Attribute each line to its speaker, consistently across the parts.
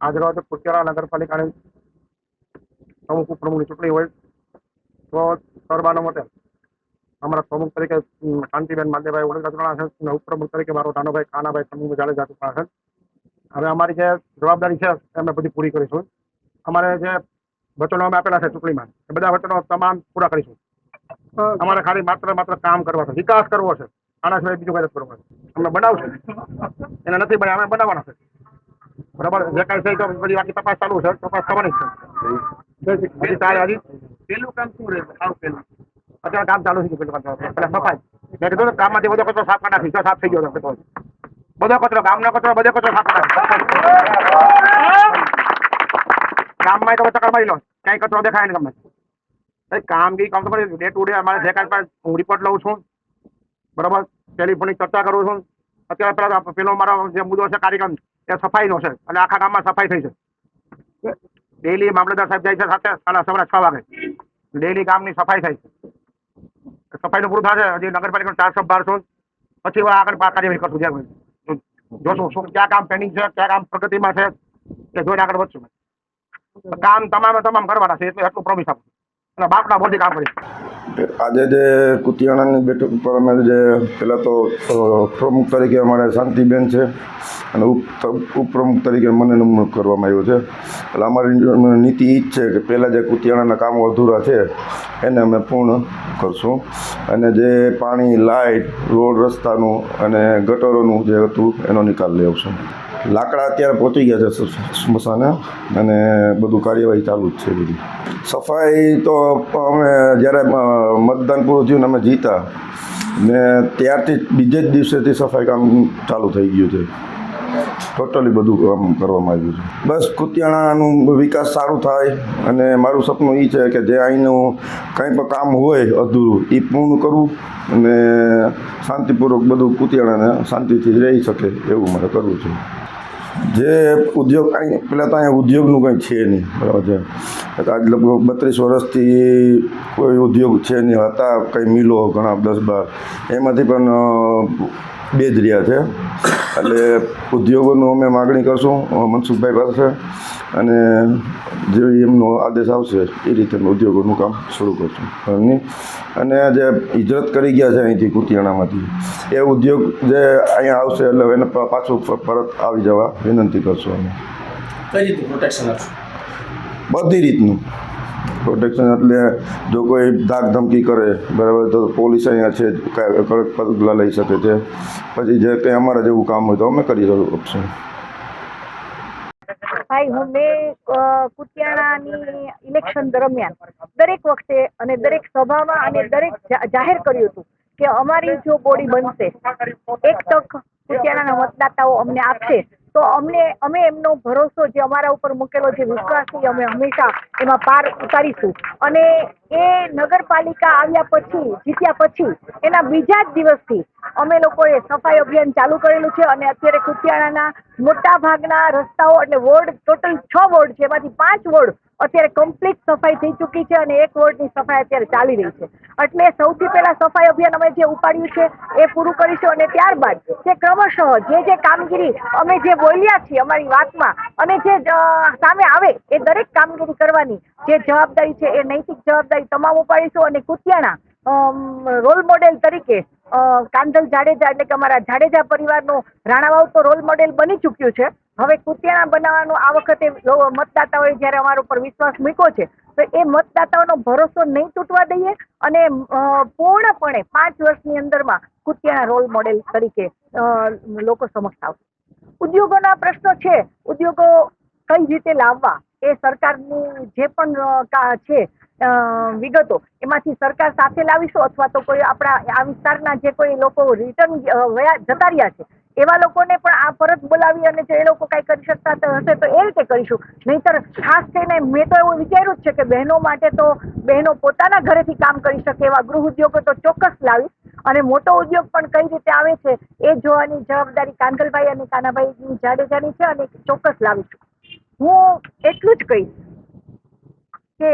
Speaker 1: આજરોજ પુચેરા નગરપાલિકાની પ્રમુખ, ઉપપ્રમુખની ચૂંટણી હોય તો સર્વાનુમતે અમારા પ્રમુખ તરીકે શાંતિબેન માંદેભાઈ વડોદરા છે અને ઉપપ્રમુખ તરીકે મારો નાનોભાઈ કાનાભાઈ પ્રમુખ જાડેજા ચૂંટાણા છે. હવે અમારી જે જવાબદારી છે અમે બધી પૂરી કરીશું. અમારે જે વચનો અમે આપેલા છે ચૂંટણીમાં, એ બધા વચનો તમામ પૂરા કરીશું. અમારે ખાલી માત્ર માત્ર કામ કરવા છે, વિકાસ કરવો છે. આના સિવાય બીજું કઈ કરવું. છે અમે બનાવશું. એને નથી બને અમે બનાવવાના છે. બરાબર? જે કાંઈ છે તો બધી બાકી તપાસ ચાલુ છે તપાસ થવાની છે. હજી
Speaker 2: પેલું કામ શું રહે પેલું.
Speaker 1: અત્યારે કામ ચાલુ છે પેલું કામ મેં કીધું ને કામમાંથી બધો કચરો સાફ કરી નાખી સાફ થઈ ગયો છે બધો કચરો ગામનો કચરો બધો કચરો સાફ કરી કામમાં ગામમાં તો ચક્કર મારી લો. ક્યાંય કચરો દેખાય ગામમાં ભાઈ કામગીરી કામ તો ડે ટુ ડે અમારે જે કાંઈ હું રિપોર્ટ લઉં છું. બરાબર? ટેલિફોનિક ચર્ચા કરું છું. અત્યારે પેલા પેલો મારો જે મુદ્દો છે કાર્યક્રમ. એ સફાઈનો છે. અને આખા ગામમાં સફાઈ થઈ છે. ડેલી મામલતદાર સાહેબ જાય છે સાથે સાડા સવારે છ વાગે. ડેલી ગામની સફાઈ થાય છે. સફાઈનું પૂરું થશે હજી નગરપાલિકાનો ચારસો બારસો. પછી આગળ કાર્યવાહી કરશું જ્યાં. જોશું, શું, ક્યાં કામ પેન્ડિંગ છે, ક્યાં કામ પ્રગતિમાં છે કે જોઈને આગળ વધશું. કામ તમામે તમામ કરવાના છે, એટલે એટલું પ્રોમિસ આપું. અને બાપના મોટી કામ કરીશ
Speaker 3: આજે જે કુતિયાણાની બેઠક ઉપર અમે જે પહેલાં તો પ્રમુખ તરીકે અમારે શાંતિબેન છે અને ઉપ, ઉપપ્રમુખ તરીકે મને નિમણૂક કરવામાં આવ્યો છે. એટલે અમારી નીતિ એ જ છે કે પહેલાં જે કુતિયાણાના કામો અધૂરા છે, એને અમે પૂર્ણ કરશું. અને જે પાણી લાઇટ રોડ રસ્તાનું અને ગટરોનું જે હતું, એનો નિકાલ લઈ આવશું. લાકડા અત્યારે પહોંચી ગયા છે સ્મશાને અને બધું કાર્યવાહી ચાલુ જ છે બધી. સફાઈ તો અમે જ્યારે મતદાન પૂરું થયું અમે જીતા, ને ત્યારથી બીજે જ દિવસેથી સફાઈ કામ ચાલુ થઈ ગયું છે. ટોટલી બધું કામ કરવામાં આવ્યું છે. બસ કુતિયાણાનું વિકાસ સારું થાય અને મારું સપનું એ છે કે જે અહીંનું કંઈ પણ કામ હોય અધૂરું એ પૂર્ણ કરવું અને શાંતિપૂર્વક બધું કુતિયાણાને શાંતિથી રહી શકે એવું મારે કરવું છે. જે ઉદ્યોગ અહીં પહેલાં તો અહીંયા ઉદ્યોગનું કંઈ છે નહીં, બરાબર છે. આજ લગભગ બત્રીસ વર્ષથી કોઈ ઉદ્યોગ છે નહીં, હતા, કંઈ મિલો ઘણા, દસ બાર. એમાંથી પણ બે જ રહ્યા છે. એટલે ઉદ્યોગોનું અમે માગણી કરશું મનસુખભાઈ પાસે. અને જે એમનો આદેશ આવશે એ રીતે અમે ઉદ્યોગોનું કામ શરૂ કરશું. અને જે હિજરત કરી ગયા છે અહીંથી કુતિયાણામાંથી. એ ઉદ્યોગ જે અહીંયા આવશે એટલે એને પાછું પરત આવી જવા વિનંતી કરશું અમે.
Speaker 2: કઈ રીતનું પ્રોટેક્શન આપશો?
Speaker 3: બધી રીતનું. પ્રોટેક્શન એટલે જો કોઈ ધાક ધમકી કરે, બરાબર, તો પોલીસ અહીંયા છે કડક પગલાં લઈ શકે છે. પછી જે કંઈ અમારા જેવું કામ હોય તો અમે કરી શકશું
Speaker 4: ભાઈ, હું મેં કુતિયાણાની ઇલેક્શન દરમિયાન દરેક વખતે અને દરેક સભામાં અને દરેક જાહેર કર્યું હતું કે અમારી જો બોડી બનશે, એક તક કુતિયાણાના મતદાતાઓ અમને આપશે. તો અમને, અમે એમનો ભરોસો જે અમારા ઉપર મૂકેલો જે વિશ્વાસ અમે હંમેશા એમાં પાર ઉતારીશું. અને એ નગરપાલિકા આવ્યા પછી, જીત્યા પછી, એના બીજા જ દિવસથી અમે લોકોએ સફાઈ અભિયાન ચાલુ કરેલું છે અને અત્યારે કુતિયાણાના મોટા ભાગના રસ્તાઓ એટલે વોર્ડ, ટોટલ છ વોર્ડ છે. એમાંથી પાંચ વોર્ડ અત્યારે કમ્પ્લીટ સફાઈ થઈ ચૂકી છે અને એક વોર્ડની સફાઈ અત્યારે ચાલી રહી છે. એટલે સૌથી પહેલા સફાઈ અભિયાન અમે જે ઉપાડ્યું છે એ પૂરું કરીશું અને ત્યારબાદ જે ક્રમશઃ જે જે કામગીરી અમે જે બોલ્યા છીએ અમારી વાતમાં અને જે સામે આવે એ દરેક કામગીરી કરવાની જે જવાબદારી છે એ નૈતિક જવાબદારી તમામ ઉપાડીશું અને કુતિયાણા રોલ મોડેલ તરીકે કાંધલ જાડેજા એટલે કે અમારા જાડેજા પરિવારનો રાણાવાવ તો રોલ મોડેલ બની ચૂક્યું છે. હવે કુતિયાણા બનાવવાનો આ વખતે મતદાતાઓએ જ્યારે અમારા ઉપર વિશ્વાસ મૂક્યો છે, તો એ મતદાતાઓનો ભરોસો નહીં તૂટવા દઈએ અને પૂર્ણપણે પાંચ વર્ષની અંદરમાં કુતિયાણા રોલ મોડેલ તરીકે લોકો સમક્ષ આવશે. ઉદ્યોગોના પ્રશ્નો છે. ઉદ્યોગો કઈ રીતે લાવવા? એ સરકારની જે પણ છે વિગતો એમાંથી સરકાર સાથે લાવીશું અથવા તો કોઈ આપણા આ વિસ્તારના જે કોઈ લોકો રિટર્ન જતા રહ્યા છે, એવા લોકોને પણ આ પરત બોલાવી અને જો એ લોકો કાંઈ કરી શકતા હશે તો એ રીતે કરીશું. નહીતર ખાસ કરીને મેં તો એવું વિચાર્યું જ છે કે બહેનો માટે તો બહેનો પોતાના ઘરેથી કામ કરી શકે એવા ગૃહ ઉદ્યોગો તો ચોક્કસ લાવીશ. અને મોટો ઉદ્યોગ પણ કઈ રીતે આવે છે એ જોવાની જવાબદારી કાંકલભાઈ અને કાનાભાઈની જાડેજાની છે અને ચોક્કસ લાવીશું. હું એટલું જ કહીશ કે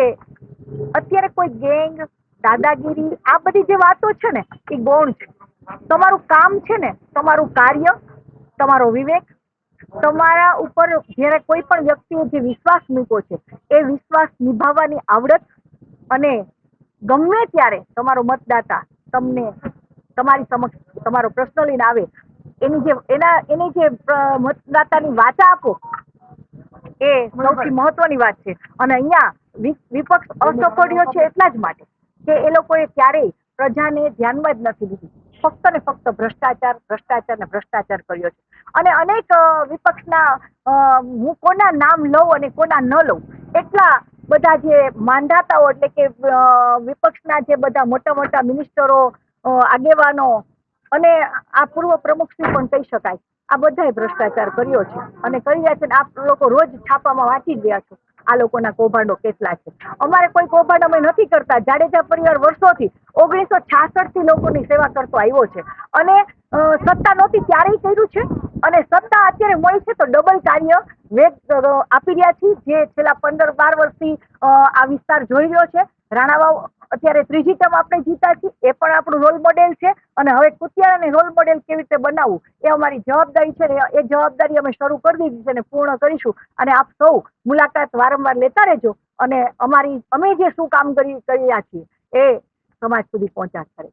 Speaker 4: અત્યારે કોઈ ગેંગ દાદાગીરી આ બધી જે વાતો છે ને એ ગૌણ છે. તમારું કામ છે ને તમારું કાર્ય તમારો વિવેક તમારા ઉપર જ્યારે કોઈ પણ વ્યક્તિએ જે વિશ્વાસ મૂક્યો છે એ વિશ્વાસ નિભાવવાની આવડત અને ગમે ત્યારે તમારો મતદાતા તમને તમારી સમક્ષ તમારો પ્રશ્ન લઈને આવે એની જે એના એની જે મતદાતાની વાચા આપો એ સૌથી મહત્વની વાત છે. અને અહીંયા વિપક્ષ અસફળ્યો છે એટલા જ માટે કે એ લોકોએ ક્યારેય પ્રજાને ધ્યાનમાં જ નથી લીધી. ફક્ત ને ફક્ત ભ્રષ્ટાચાર ભ્રષ્ટાચાર ને ભ્રષ્ટાચાર કર્યો છે. અને અનેક વિપક્ષના હું કોના નામ લઉં અને કોના ન લઉં, એટલા બધા જે માંધાતાઓ એટલે કે વિપક્ષના જે બધા મોટા મોટા મિનિસ્ટરો આગેવાનો અને આ પૂર્વ પ્રમુખશ્રી પણ કહી શકાય. આ બધાએ ભ્રષ્ટાચાર કર્યો છે. અને કરી રહ્યા છે આ લોકો રોજ છાપામાં વાંચી રહ્યા છો. આ લોકોના કૌભાંડો કેટલા છે? અમારે કોઈ કૌભાંડ અમે નથી કરતા. જાડેજા પરિવાર વર્ષોથી ઓગણીસો થી લોકોની સેવા કરતો આવ્યો છે. અને સત્તા નહોતી ત્યારેય કર્યું છે. અને સત્તા અત્યારે મળી છે તો ડબલ કાર્ય વેગ આપી રહ્યા છીએ. જે છેલ્લા પંદર બાર વર્ષથી આ વિસ્તાર જોઈ રહ્યો છે. રાણાવાવ અત્યારે ત્રીજી ટર્મ આપણે જીતા છીએ. એ પણ આપણું રોલ મોડેલ છે. અને હવે કુતિયાણાને રોલ મોડેલ કેવી રીતે બનાવવું, એ અમારી જવાબદારી છે ને એ જવાબદારી અમે શરૂ કરી દીધી છે અને પૂર્ણ કરીશું. અને આપ સૌ મુલાકાત વારંવાર લેતા રહેજો અને અમારી, અમે જે શું કામ કરી રહ્યા છીએ એ સમાજ સુધી પહોંચાડ કરે